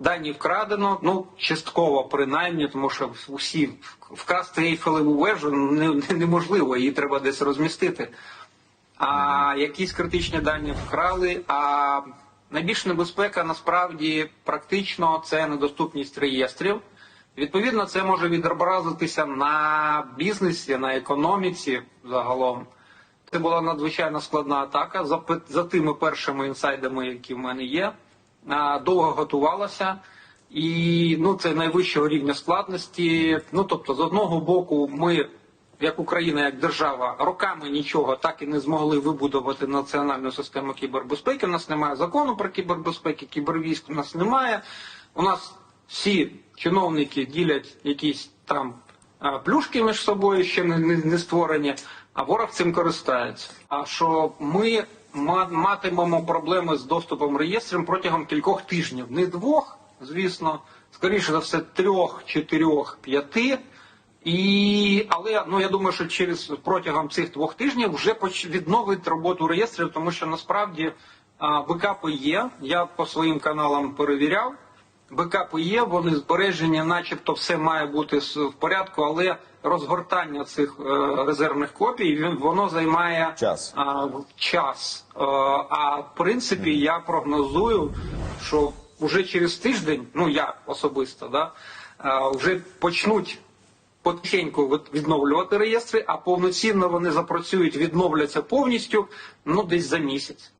Дані вкрадено, ну частково принаймні, тому що усі вкрасти Ейфелеву вежу не- не- неможливо, її треба десь розмістити. А якісь критичні дані вкрали. А найбільша небезпека насправді практично це недоступність реєстрів. Відповідно, це може відобразитися на бізнесі, на економіці загалом. Це була надзвичайно складна атака за, за тими першими інсайдами, які в мене є. А, Довго готувалася. І ну, це найвищого рівня складності. Ну тобто, з одного боку, ми, як Україна, як держава, роками нічого так і не змогли вибудувати національну систему кібербезпеки. У нас немає закону про кібербезпеки, кібервійськ у нас немає. У нас всі чиновники ділять якісь там плюшки між собою, ще не, не, не створені, а ворог цим користається. А що ми матимемо проблеми з доступом реєстрів протягом кількох тижнів, не двох, звісно, скоріше за все, трьох, чотирьох, п'яти. І але ну я думаю, що через протягом цих двох тижнів вже відновить роботу реєстрів, тому що насправді а, викапи є. Я по своїм каналам перевіряв. Бекапи є, вони збережені, начебто все має бути в порядку, але розгортання цих е, резервних копій він воно займає Час. а, час. Е, а в принципі, я прогнозую, що вже через тиждень, ну я особисто, да, е, вже почнуть потихеньку відновлювати реєстри, а повноцінно вони запрацюють, відновляться повністю ну десь за місяць.